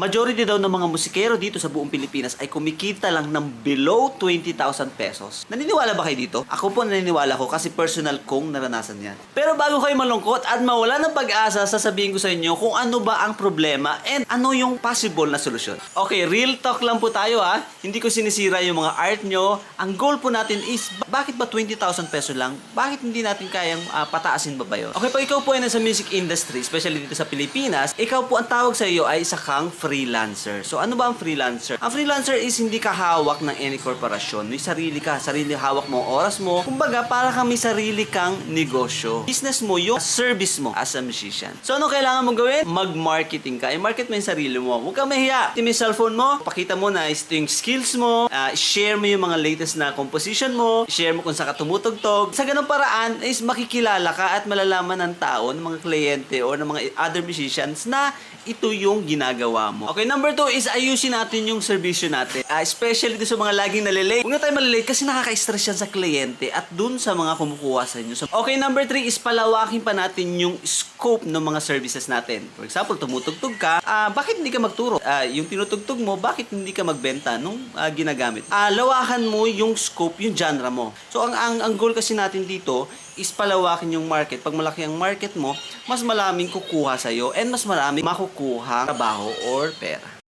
majority daw ng mga musikero dito sa buong Pilipinas ay kumikita lang ng below 20,000 pesos. Naniniwala ba kayo dito? Ako po naniniwala ko kasi personal kong naranasan yan. Pero bago kayo malungkot at mawala ng pag-asa, sasabihin ko sa inyo kung ano ba ang problema and ano yung possible na solusyon. Okay, real talk lang po tayo ha. Hindi ko sinisira yung mga art nyo. Ang goal po natin is, ba- bakit ba 20,000 peso lang? Bakit hindi natin kayang ah, pataasin ba ba yun? Okay, pag ikaw po ay nasa music industry, especially dito sa Pilipinas, ikaw po ang tawag sa iyo ay isa kang freelancer. So ano ba ang freelancer? Ang freelancer is hindi ka hawak ng any corporation. May sarili ka, sarili hawak mo oras mo. Kumbaga, para kang may sarili kang negosyo. Business mo yung service mo as a musician. So ano kailangan mong gawin? Mag-marketing ka. I-market mo yung sarili mo. Huwag kang mahiya. Ito yung cellphone mo. Pakita mo na yung skills mo. Ah, share mo yung mga latest na composition mo. Share mo kung saan ka tumutugtog. Sa ganung paraan is makikilala ka at malalaman ng tao, ng mga kliyente o ng mga other musicians na ito yung ginagawa mo. Okay, number two is ayusin natin yung servisyo natin. Ah, especially sa mga laging nalilate. Huwag na tayo malilate kasi nakaka-stress yan sa kliyente at dun sa mga kumukuha sa inyo. So, okay, number three is palawakin pa natin yung scope ng mga services natin. For example, tumutugtog ka, ah, bakit hindi ka magturo? Ah, yung tinutugtog mo, bakit hindi ka magbenta nung ah, ginagamit? Ah, lawakan mo yung scope, yung genre mo. So, ang, ang, ang goal kasi natin dito is palawakin yung market. Pag malaki ang market mo, mas maraming kukuha sa'yo and mas maraming makukuha trabaho or pera.